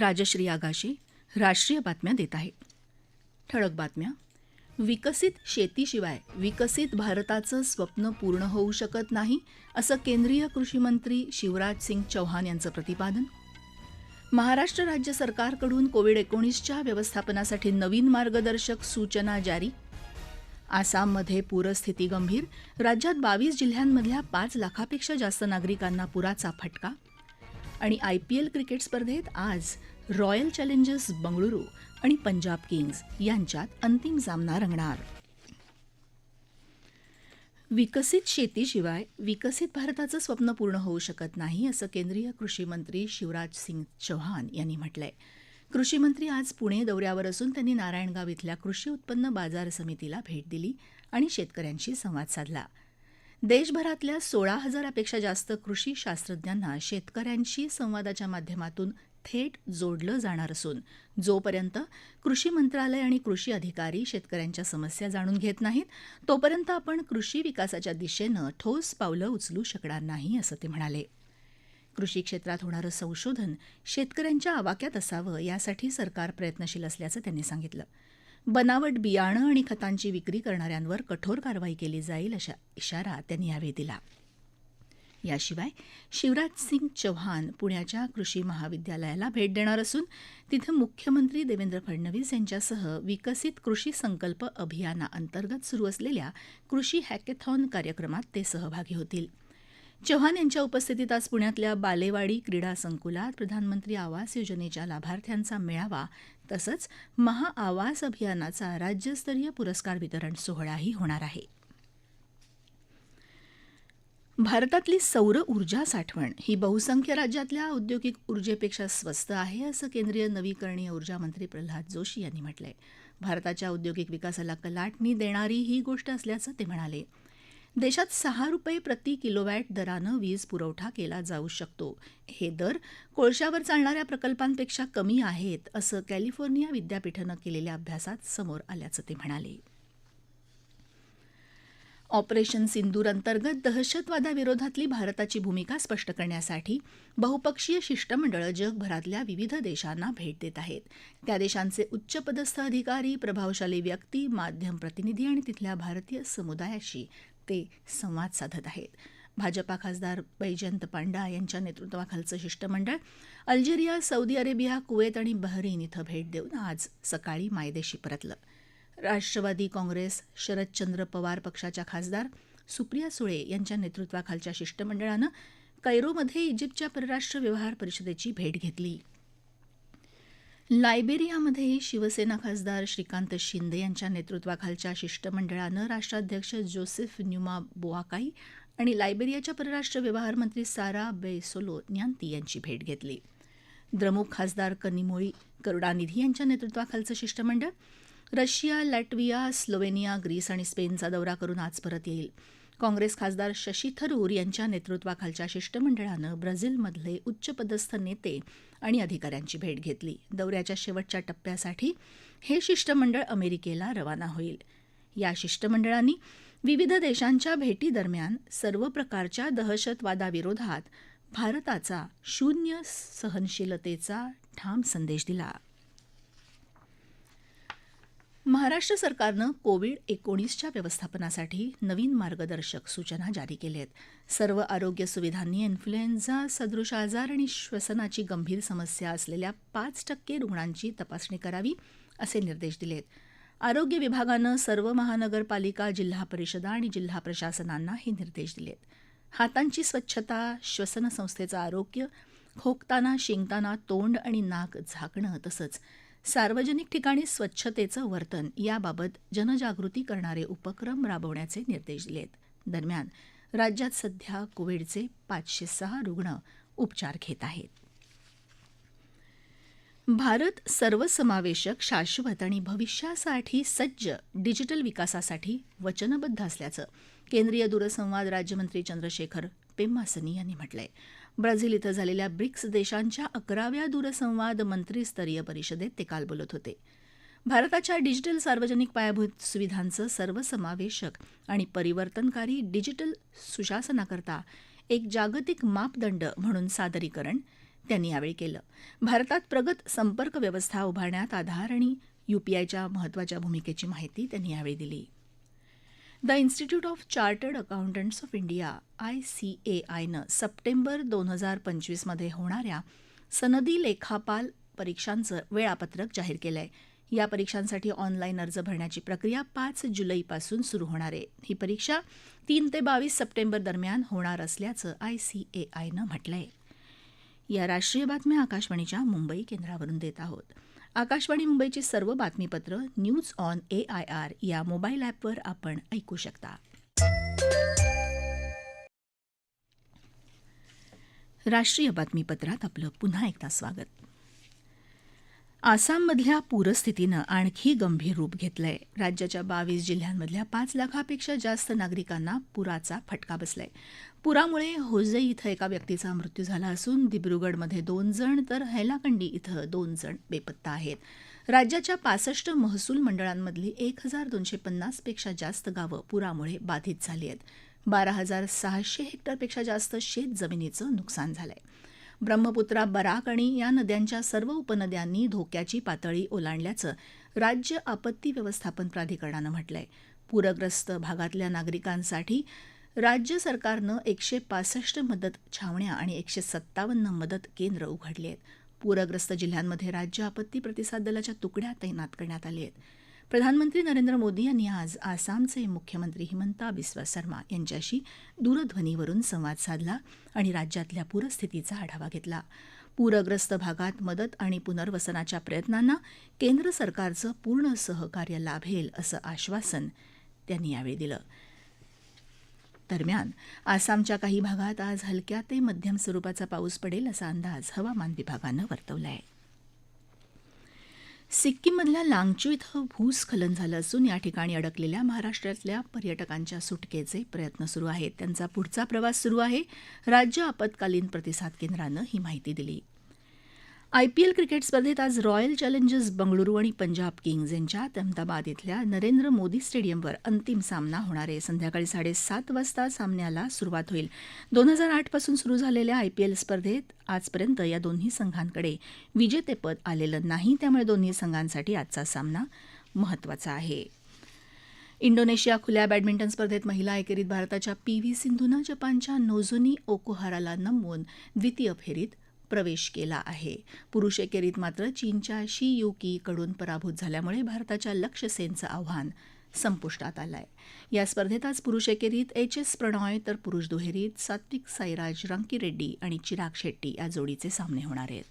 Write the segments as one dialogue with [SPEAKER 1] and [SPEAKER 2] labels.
[SPEAKER 1] राजश्री आगाशी राष्ट्रीय बातम्या देत आहे ठळक बातम्या. विकसित शेतीशिवाय विकसित भारताचं स्वप्न पूर्ण होऊ शकत नाही असं केंद्रीय कृषी मंत्री शिवराज सिंग चौहान यांचं प्रतिपादन. महाराष्ट्र राज्य सरकारकडून कोविड एकोणीसच्या व्यवस्थापनासाठी नवीन मार्गदर्शक सूचना जारी. आसाममध्ये पूरस्थिती गंभीर राज्यात बावीस जिल्ह्यांमधल्या पाच लाखापेक्षा जास्त नागरिकांना पुराचा फटका. आणि आय पी एल क्रिकेट स्पर्धेत आज रॉयल चॅलेंजर्स बंगळुरू आणि पंजाब किंग्ज यांच्यात अंतिम सामना रंगणार. विकसित शेतीशिवाय विकसित भारताचं स्वप्न पूर्ण होऊ शकत नाही असं केंद्रीय कृषी मंत्री शिवराज सिंग चौहान यांनी म्हटलंय. कृषी मंत्री आज पुणे दौऱ्यावर असून त्यांनी नारायणगाव इथल्या कृषी उत्पन्न बाजार समितीला भेट दिली आणि शेतकऱ्यांशी संवाद साधला. देशभरातल्या सोळा हजारापेक्षा जास्त कृषी शास्त्रज्ञांना शेतकऱ्यांशी संवादाच्या माध्यमातून थेट जोडलं जाणार असून जोपर्यंत कृषी मंत्रालय आणि कृषी अधिकारी शेतकऱ्यांच्या समस्या जाणून घेत नाहीत तोपर्यंत आपण कृषी विकासाच्या दिशेनं ठोस पावलं उचलू शकणार नाही असं ते म्हणाले. कृषी क्षेत्रात होणारं संशोधन शेतकऱ्यांच्या आवाक्यात असावं यासाठी सरकार प्रयत्नशील असल्याचं त्यांनी सांगितलं. बनावट बियाणं आणि खतांची विक्री करणाऱ्यांवर कठोर कारवाई केली जाईल अशा इशारा त्यांनी यावेळी दिला. याशिवाय शिवराज सिंग चौहान पुण्याच्या कृषी महाविद्यालयाला भेट देणार असून तिथं मुख्यमंत्री देवेंद्र फडणवीस यांच्यासह विकसित कृषी संकल्प अभियानाअंतर्गत सुरू असलेल्या कृषी हॅकेथॉन कार्यक्रमात ते सहभागी होतील. चौहान यांच्या उपस्थितीत आज पुण्यातल्या बालेवाडी क्रीडा संकुलात प्रधानमंत्री आवास योजनेच्या लाभार्थ्यांचा मेळावा तसंच महाआवास अभियानाचा राज्यस्तरीय पुरस्कार वितरण सोहळाही होणार आहे. भारतातली सौर ऊर्जा साठवण ही बहुसंख्य राज्यातल्या औद्योगिक ऊर्जेपेक्षा स्वस्त आहे असं केंद्रीय नवीकरणीय ऊर्जा मंत्री प्रल्हाद जोशी यांनी म्हटलंय. भारताच्या औद्योगिक विकासाला कलाटणी देणारी ही गोष्ट असल्याचं ते म्हणाले. देशात सहा रुपये प्रति किलोवॅट दरानं वीज पुरवठा केला जाऊ शकतो. हे दर कोळशावर चालणाऱ्या प्रकल्पांपेक्षा कमी आहेत असं कॅलिफोर्निया विद्यापीठानं केलेल्या अभ्यासात समोर आल्याचं ते म्हणाले. ऑपरेशन सिंदूर अंतर्गत दहशतवादाविरोधातली भारताची भूमिका स्पष्ट करण्यासाठी बहुपक्षीय शिष्टमंडळं जगभरातल्या विविध देशांना भेट देत आहेत. त्या देशांचे उच्चपदस्थ अधिकारी प्रभावशाली व्यक्ती माध्यम प्रतिनिधी आणि तिथल्या भारतीय समुदायाशी ते संवाद साधत आहेत. भाजपा खासदार बैजयंत पांडा यांच्या नेतृत्वाखालचं शिष्टमंडळ अल्जेरिया सौदी अरेबिया कुवेत आणि बहरीन इथं भेट देऊन आज सकाळी मायदेशी परतलं. राष्ट्रवादी काँग्रेस शरदचंद्र पवार पक्षाच्या खासदार सुप्रिया सुळे यांच्या नेतृत्वाखालच्या शिष्टमंडळानं कैरोमध्ये इजिप्तच्या परराष्ट्र व्यवहार परिषदेची भेट घेतली. लायबेरियामध्ये शिवसेना खासदार श्रीकांत शिंदे यांच्या नेतृत्वाखालच्या शिष्टमंडळानं राष्ट्राध्यक्ष जोसेफ न्युमा बोआकाई आणि लायबेरियाच्या परराष्ट्र व्यवहार मंत्री सारा बेसोलो न्यांती यांची भेट घेतली. द्रमुक खासदार कनिमोळी करुणानिधी यांच्या नेतृत्वाखालचं शिष्टमंडळ रशिया लॅटविया स्लोवेनिया ग्रीस आणि स्पेनचा दौरा करून आज परत येईल. काँग्रेस खासदार शशी थरूर यांच्या नेतृत्वाखालच्या शिष्टमंडळानं ब्राझीलमधले उच्चपदस्थ नेते आणि अधिकाऱ्यांची भेट घेतली. दौऱ्याच्या शेवटच्या टप्प्यासाठी हे शिष्टमंडळ अमेरिकेला रवाना होईल. या शिष्टमंडळांनी विविध देशांच्या भेटीदरम्यान सर्व प्रकारच्या दहशतवादाविरोधात भारताचा शून्य सहनशीलतेचा ठाम संदेश दिला. महाराष्ट्र सरकारनं कोविड एकोणीसच्या व्यवस्थापनासाठी नवीन मार्गदर्शक सूचना जारी केल्या आहेत सर्व आरोग्य सुविधांनी इन्फ्लुएन्झा सदृश आजार आणि श्वसनाची गंभीर समस्या असलेल्या पाच टक्के रुग्णांची तपासणी करावी असे निर्देश दिलेत. आरोग्य विभागानं सर्व महानगरपालिका जिल्हा परिषदा आणि जिल्हा प्रशासनांना हे निर्देश दिलेत. हातांची स्वच्छता श्वसनसंस्थेचं आरोग्य खोकताना शिंकताना तोंड आणि नाक झाकणं तसंच सार्वजनिक ठिकाणी स्वच्छतेचं वर्तन याबाबत जनजागृती करणारे उपक्रम राबवण्याचे निर्देश दिलेत. दरम्यान राज्यात सध्या कोविडचे पाचशे सहा रुग्ण उपचार घेत आहेत. भारत सर्वसमावेशक शाश्वत आणि भविष्यासाठी सज्ज डिजिटल विकासासाठी वचनबद्ध असल्याचं केंद्रीय दूरसंवाद राज्यमंत्री चंद्रशेखर पेम्मासनी यांनी म्हटलंय. ब्राझील इथं झालेल्या ब्रिक्स देशांच्या अकराव्या दूरसंवाद मंत्रीस्तरीय परिषदेत ते काल बोलत होते. भारताच्या डिजिटल सार्वजनिक पायाभूत सुविधांचं सर्वसमावेशक आणि परिवर्तनकारी डिजिटल सुशासनाकरता एक जागतिक मापदंड म्हणून सादरीकरण त्यांनी यावेळी केलं. भारतात प्रगत संपर्क व्यवस्था उभारण्यात आधार आणि यूपीआयच्या महत्त्वाच्या भूमिकेची माहिती त्यांनी यावेळी दिली. The institute of chartered accountants of India I C A आयनं सप्टेंबर दोन हजार पंचवीसमध्ये होणाऱ्या सनदी लेखापाल परीक्षांचं वेळापत्रक जाहीर केलं आहे या परीक्षांसाठी ऑनलाईन अर्ज भरण्याची प्रक्रिया पाच जुलैपासून सुरू होणार आहे. ही परीक्षा तीन ते बावीस सप्टेंबर दरम्यान होणार असल्याचं आय सी ए आयनं म्हटलं आहे या राष्ट्रीय बातम्या आकाशवाणीच्या मुंबई केंद्रावरून देत आहोत. आकाशवाणी मुंबईची सर्व बातमीपत्र news on A I R या मोबाईल ॲपवर आपण ऐकू शकता. राष्ट्रीय बातमीपत्रात आपलं पुन्हा एकदा स्वागत. आसाममधल्या पूरस्थितीनं आणखी गंभीर रूप घेतलंय. राज्याच्या बावीस जिल्ह्यांमधल्या पाच लाखापेक्षा जास्त नागरिकांना पुराचा फटका बसलाय. पुरामुळे होजई इथं एका व्यक्तीचा मृत्यू झाला असून दिब्रुगडमध्ये दोन जण तर हैलाकंडी इथं दोन जण बेपत्ता आहेत. राज्याच्या पासष्ट महसूल मंडळांमधली एक हजार दोनशे पन्नासपेक्षा जास्त गावं पुरामुळे बाधित झाली आहेत. बारा हजार सहाशे हेक्टरपेक्षा जास्त शेत जमिनीचं नुकसान झालंय. ब्रह्मपुत्रा बराक आणि या नद्यांच्या सर्व उपनद्यांनी धोक्याची पातळी ओलांडल्याचं राज्य आपत्ती व्यवस्थापन प्राधिकरणानं म्हटलंय. पूरग्रस्त भागातल्या नागरिकांसाठी राज्य सरकारनं एकशे पासष्ट मदत छावण्या आणि एकशे सत्तावन्न मदत केंद्र उघडली आहेत. पूरग्रस्त जिल्ह्यांमध्ये राज्य आपत्ती प्रतिसाद दलाच्या तुकड्या तैनात करण्यात आल्या आहेत. प्रधानमंत्री नरेंद्र मोदी यांनी आज आसामचे मुख्यमंत्री हिमंता बिस्वा शर्मा यांच्याशी दूरध्वनीवरून संवाद साधला आणि राज्यातल्या पूरस्थितीचा आढावा घेतला. पूरग्रस्त भागात मदत आणि पुनर्वसनाच्या प्रयत्नांना केंद्र सरकारचं पूर्ण सहकार्य लाभेल असं आश्वासन त्यांनी यावेळी दिलं. दरम्यान आसामच्या काही भागात आज हलक्या ते मध्यम स्वरूपाचा पाऊस पडेल असा अंदाज हवामान विभागानं वर्तवला आहे सिक्कीममधल्या लांगचू इथं भूस्खलन झालं असून या ठिकाणी अडकलेल्या महाराष्ट्रातल्या पर्यटकांच्या सुटकेचे प्रयत्न सुरू आहेत. त्यांचा पुढचा प्रवास सुरू आहे. राज्य आपत्कालीन प्रतिसाद केंद्रानं ही माहिती दिली. आयपीएल क्रिकेट स्पर्धेत आज रॉयल चॅलेंजर्स बंगळुरू आणि पंजाब किंग्ज यांच्यात अहमदाबाद इथल्या नरेंद्र मोदी स्टेडियमवर अंतिम सामना होणार आहे. संध्याकाळी साडेसात वाजता सामन्याला सुरुवात होईल. दोन हजार आठपासून सुरू झालेल्या आयपीएल स्पर्धेत आजपर्यंत या दोन्ही संघांकडे विजेतेपद आलेलं नाही. त्यामुळे दोन्ही संघांसाठी आजचा सामना महत्त्वाचा आहे. इंडोनेशिया खुल्या बॅडमिंटन स्पर्धेत महिला एकेरीत भारताच्या पी व्ही सिंधूनं जपानच्या नोझोनी ओकोहाराला नमवून द्वितीय फेरीत प्रवेश केला आहे. पुरुष एकेरीत मात्र चीनच्या शी युकीकडून पराभूत झाल्यामुळे भारताच्या लक्ष्य सेनचं आव्हान संपुष्टात आलं आहे या स्पर्धेत आज पुरुष एकेरीत एच एस प्रणॉय तर पुरुष दुहेरीत सात्विक साईराज रांकीरेड्डी आणि चिराग शेट्टी या जोडीचे सामने होणार आहेत.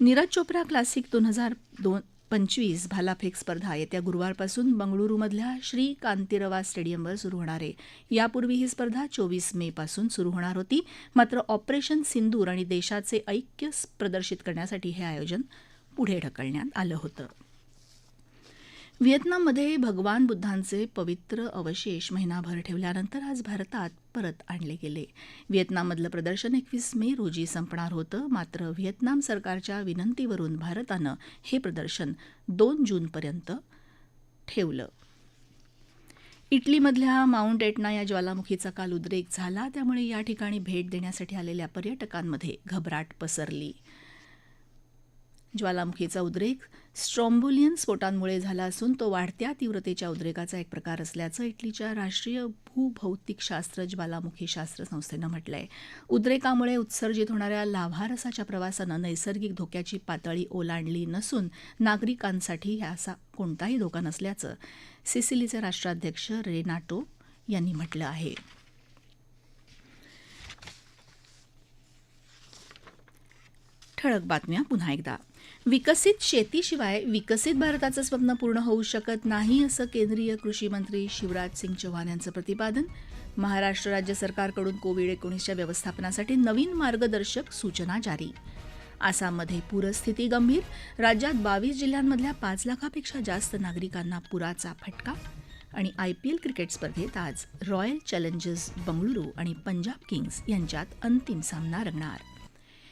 [SPEAKER 1] नीरज चोप्रा क्लासिक दोन हजार दोन पंचवीस भालाफेक स्पर्धा येत्या गुरुवारपासून बंगळुरूमधल्या श्री कांतीरवा स्टेडियमवर सुरू होणार आहे. यापूर्वी ही स्पर्धा चोवीस मे पासून सुरू होणार होती. मात्र ऑपरेशन सिंदूर आणि देशाचे ऐक्य प्रदर्शित करण्यासाठी हे आयोजन पुढे ढकलण्यात आलं होतं. व्हिएतनाममध्ये भगवान बुद्धांचे पवित्र अवशेष महिनाभर ठेवल्यानंतर आज भारतात परत आणले गेले. व्हिएतनाममधलं प्रदर्शन एकवीस मे रोजी संपणार होतं. मात्र व्हिएतनाम सरकारच्या विनंतीवरून भारतानं हे प्रदर्शन दोन जूनपर्यंत ठेवलं. इटलीमधल्या माउंट एटना या ज्वालामुखीचा काल उद्रेक झाला. त्यामुळे या ठिकाणी भेट देण्यासाठी आलेल्या पर्यटकांमध्ये घबराट पसरली. ज्वालामुखीचा उद्रेक स्ट्रॉम्बुलियन स्फोटांमुळे झाला असून तो वाढत्या तीव्रतेच्या उद्रेकाचा एक प्रकार असल्याचं इटलीच्या राष्ट्रीय भूभौतिकशास्त्र ज्वालामुखी शास्त्र संस्थेनं म्हटलं आहे उद्रेकामुळे उत्सर्जित होणाऱ्या लाभारसाच्या प्रवासानं नैसर्गिक धोक्याची पातळी ओलांडली नसून नागरिकांसाठी असा कोणताही धोका नसल्याचं सिसिलीचे राष्ट्राध्यक्ष रेनाटो यांनी म्हटलं आहे. ठळक बातम्या पुन्हा एकदा. विकसित शेतीशिवाय विकसित भारताचं स्वप्न पूर्ण होऊ शकत नाही असं केंद्रीय कृषी मंत्री शिवराज सिंग चौहान यांचं प्रतिपादन. महाराष्ट्र राज्य सरकारकडून कोविड एकोणीसच्या व्यवस्थापनासाठी नवीन मार्गदर्शक सूचना जारी. आसाममध्ये पूरस्थिती गंभीर राज्यात बावीस जिल्ह्यांमधल्या पाच लाखापेक्षा जास्त नागरिकांना पुराचा फटका आणि आयपीएल क्रिकेट स्पर्धेत आज रॉयल चॅलेंजर्स बंगळुरू आणि पंजाब किंग्ज यांच्यात अंतिम सामना रंगणार.